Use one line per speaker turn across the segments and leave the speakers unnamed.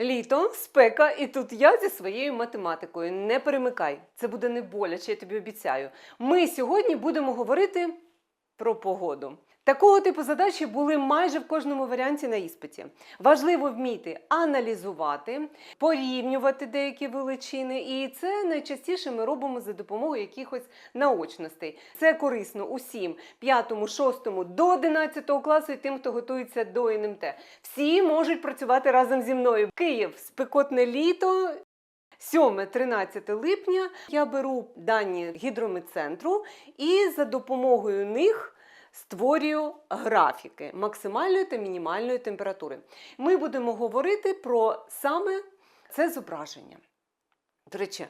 Літо, спека, і тут я зі своєю математикою. Не перемикай, це буде не боляче, я тобі обіцяю. Ми сьогодні будемо говорити про погоду. Такого типу задачі були майже в кожному варіанті на іспиті. Важливо вміти аналізувати, порівнювати деякі величини, і це найчастіше ми робимо за допомогою якихось наочностей. Це корисно усім п'ятому, шостому до 11 класу і тим, хто готується до НМТ. Всі можуть працювати разом зі мною. Київ, спекотне літо. 7-13 липня я беру дані гідрометцентру і за допомогою них створюю графіки максимальної та мінімальної температури. Ми будемо говорити про саме це зображення. До речі,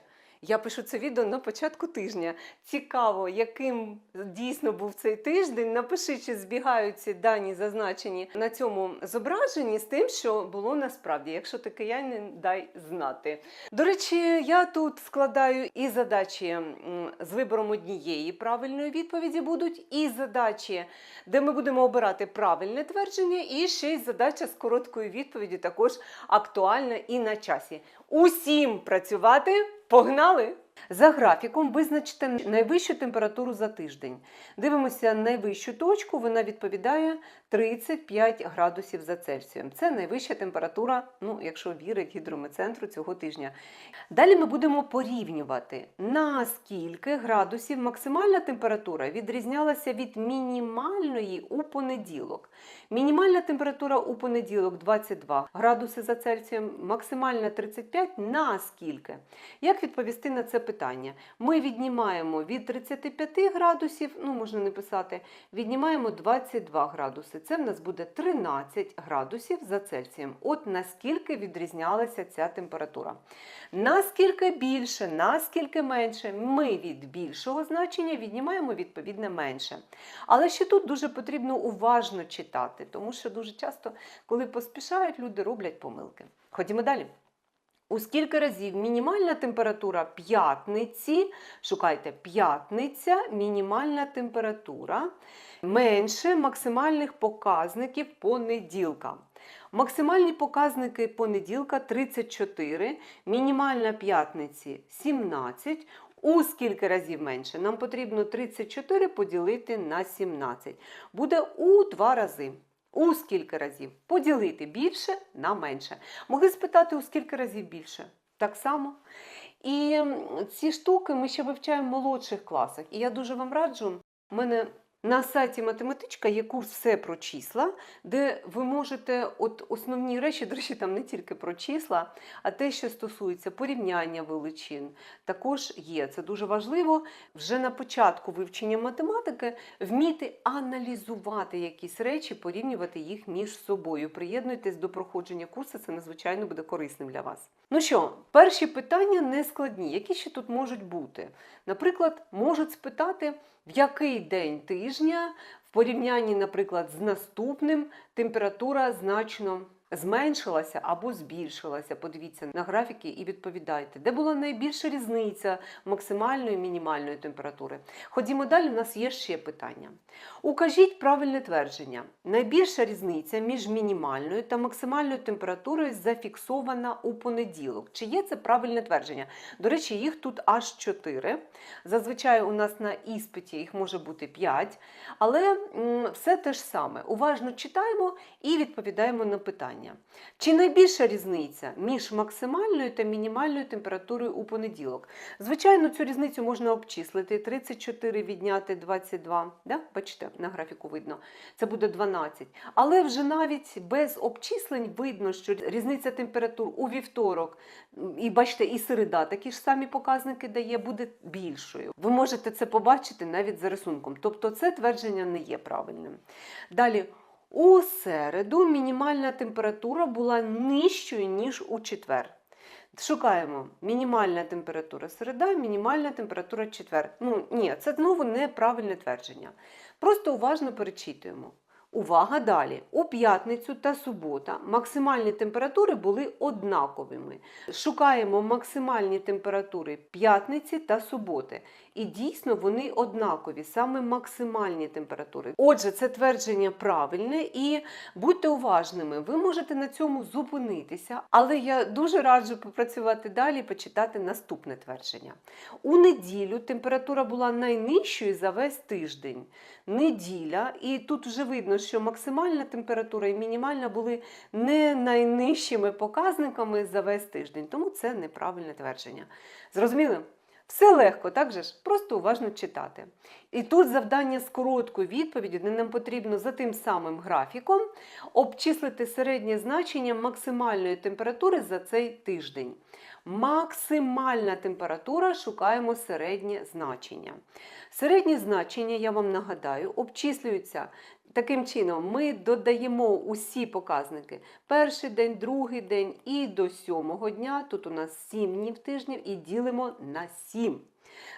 я пишу це відео на початку тижня. Цікаво, яким дійсно був цей тиждень. Напиши, чи збігаються дані зазначені на цьому зображенні з тим, що було насправді. Якщо ти киянин, дай знати. До речі, я тут складаю і задачі з вибором однієї правильної відповіді будуть, і задачі, де ми будемо обирати правильне твердження, і ще й задача з короткою відповіді також актуальна і на часі. Усім працювати! Погнали! За графіком визначте найвищу температуру за тиждень. Дивимося найвищу точку, вона відповідає 35 градусів за Цельсієм. Це найвища температура, ну, якщо вірить гідрометцентру цього тижня. Далі ми будемо порівнювати, наскільки градусів максимальна температура відрізнялася від мінімальної у понеділок. Мінімальна температура у понеділок 22 градуси за Цельсієм, максимальна 35 наскільки? Як відповісти на це питання? Ми віднімаємо від 35 градусів, ну можна не писати, віднімаємо 22 градуси. Це в нас буде 13 градусів за Цельсієм. От наскільки відрізнялася ця температура. Наскільки більше, наскільки менше, ми від більшого значення віднімаємо відповідне менше. Але ще тут дуже потрібно уважно читати, тому що дуже часто, коли поспішають, люди роблять помилки. Ходімо далі. У скільки разів мінімальна температура п'ятниці, шукайте п'ятниця, мінімальна температура менше максимальних показників понеділка. Максимальні показники понеділка 34, мінімальна п'ятниці 17. У скільки разів менше? Нам потрібно 34 поділити на 17. Буде у два рази. У скільки разів? Поділити більше на менше. Могли спитати, у скільки разів більше? Так само. І ці штуки ми ще вивчаємо в молодших класах. І я дуже вам раджу. У мене на сайті математичка є курс все про числа, де ви можете от основні речі, до речі, там не тільки про числа, а те, що стосується порівняння величин, також є. Це дуже важливо вже на початку вивчення математики вміти аналізувати якісь речі, порівнювати їх між собою. Приєднуйтесь до проходження курсу, це надзвичайно буде корисним для вас. Ну що, перші питання не складні. Які ще тут можуть бути? Наприклад, можуть спитати, в який день тижня в порівнянні, наприклад, з наступним температура значно зменшилася або збільшилася. Подивіться на графіки і відповідайте, де була найбільша різниця максимальної і мінімальної температури. Ходімо далі, у нас є ще питання. Укажіть правильне твердження. Найбільша різниця між мінімальною та максимальною температурою зафіксована у понеділок. Чи є це правильне твердження? До речі, їх тут аж 4. Зазвичай у нас на іспиті їх може бути 5, але все те ж саме. Уважно читаємо і відповідаємо на питання. Чи найбільша різниця між максимальною та мінімальною температурою у понеділок? Звичайно, цю різницю можна обчислити. 34 відняти 22. Да? Бачите, на графіку видно. Це буде 12. Але вже навіть без обчислень видно, що різниця температур у вівторок, і бачите, і середа такі ж самі показники дає, буде більшою. Ви можете це побачити навіть за рисунком. Тобто це твердження не є правильним. Далі. У середу мінімальна температура була нижчою, ніж у четвер. Шукаємо мінімальна температура середа, мінімальна температура четвер. Ну, ні, це знову неправильне твердження. Просто уважно перечитуємо. Увага далі. У п'ятницю та субота максимальні температури були однаковими. Шукаємо максимальні температури п'ятниці та суботи. І дійсно вони однакові, саме максимальні температури. Отже, це твердження правильне і будьте уважними. Ви можете на цьому зупинитися, але я дуже раджу попрацювати далі і почитати наступне твердження. У неділю температура була найнижчою за весь тиждень. Неділя, і тут вже видно, що максимальна температура і мінімальна були не найнижчими показниками за весь тиждень, тому це неправильне твердження. Зрозуміли? Все легко, так же ж? Просто уважно читати. І тут завдання з короткою відповіддю, де нам потрібно за тим самим графіком обчислити середнє значення максимальної температури за цей тиждень. Максимальна температура шукаємо середнє значення. Середнє значення, я вам нагадаю, обчислюється таким чином: ми додаємо усі показники перший день, другий день і до сьомого дня. Тут у нас 7 днів тижнів і ділимо на 7.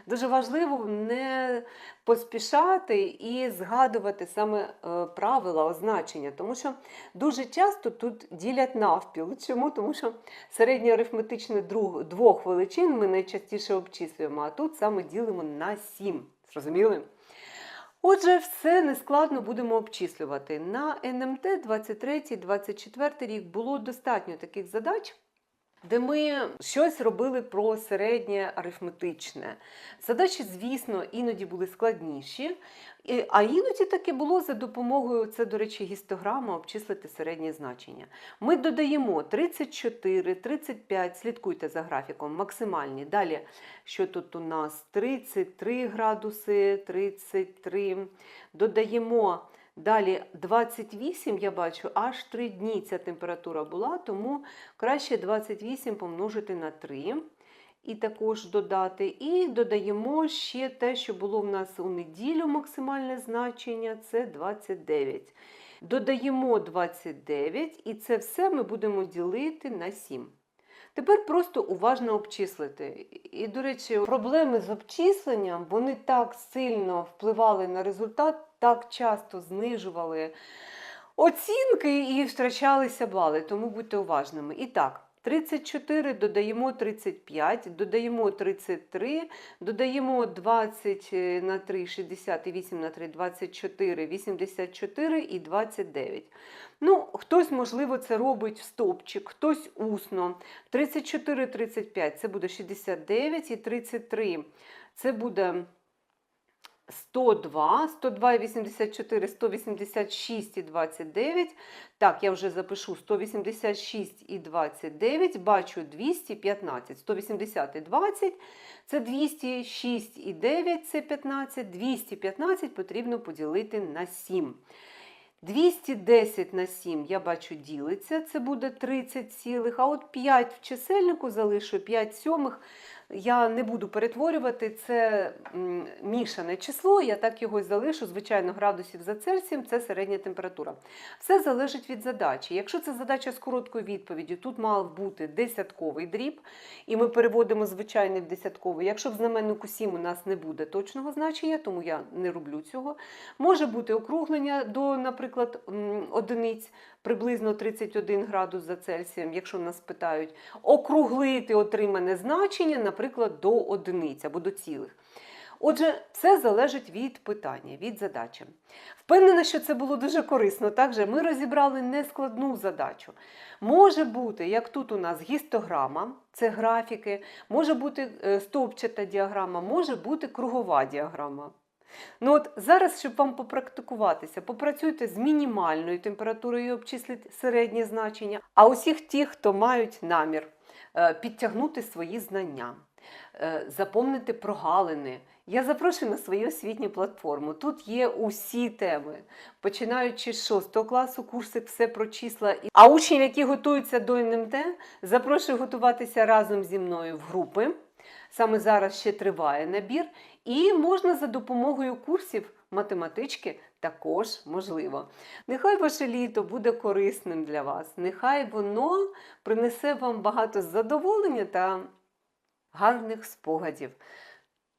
Дуже важливо не поспішати і згадувати саме е, правила означення, тому що дуже часто тут ділять навпіл. Чому? Тому що середнє арифметичне двох величин ми найчастіше обчислюємо, а тут саме ділимо на 7. Зрозуміли? Отже, все нескладно будемо обчислювати. На НМТ 23-24 рік було достатньо таких задач, де ми щось робили про середнє арифметичне. Задачі, звісно, іноді були складніші, а іноді таке було за допомогою, це, до речі, гістограма, обчислити середнє значення. Ми додаємо 34, 35, слідкуйте за графіком, максимальні. Далі, що тут у нас? 33 градуси, 33. Додаємо далі 28, я бачу, аж 3 дні ця температура була, тому краще 28 помножити на 3. І також додати. І додаємо ще те, що було в нас у неділю максимальне значення це 29. Додаємо 29, і це все ми будемо ділити на 7. Тепер просто уважно обчислити. І, до речі, проблеми з обчисленням вони так сильно впливали на результат, так часто знижували оцінки і втрачалися бали, тому будьте уважними. І так. 34 додаємо 35, додаємо 33, додаємо 20 на 3, 68 на 3, 24, 84 і 29. Ну, хтось, можливо, це робить в стовпчик, хтось усно. 34, 35 це буде 69 і 33 це буде 102, 102 84, 186 і 29. Так, я вже запишу 186 і 29, бачу 215, 180 і 20, це 206 і 9, це 15, 215 потрібно поділити на 7. 210 на 7, я бачу, ділиться, це буде 30 цілих, а от 5 в чисельнику залишу, 5 сьомих. Я не буду перетворювати, це мішане число, я так його й залишу, звичайно, градусів за Цельсієм, це середня температура. Все залежить від задачі. Якщо це задача з короткою відповіддю, тут мав бути десятковий дріб, і ми переводимо звичайний в десятковий. Якщо в знаменнику 7 у нас не буде точного значення, тому я не роблю цього. Може бути округлення до, наприклад, одиниць, приблизно 31 градус за Цельсієм, якщо нас питають, округлити отримане значення, наприклад, до одиниць або до цілих. Отже, все залежить від питання, від задачі. Впевнена, що це було дуже корисно. Також ми розібрали нескладну задачу. Може бути, як тут у нас гістограма, це графіки, може бути е, стовпчата діаграма, може бути кругова діаграма. Ну от зараз, щоб вам попрактикуватися, попрацюйте з мінімальною температурою і обчисліть середнє значення. А усіх тих, хто мають намір підтягнути свої знання, е, заповнити прогалини. Я запрошую на свою освітню платформу. Тут є усі теми, починаючи з 6 класу, курсик все про числа. А учнів, які готуються до НМТ, запрошую готуватися разом зі мною в групи. Саме зараз ще триває набір, і можна за допомогою курсів математички також можливо. Нехай ваше літо буде корисним для вас, нехай воно принесе вам багато задоволення та гарних спогадів.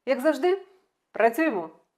Як завжди, працюємо!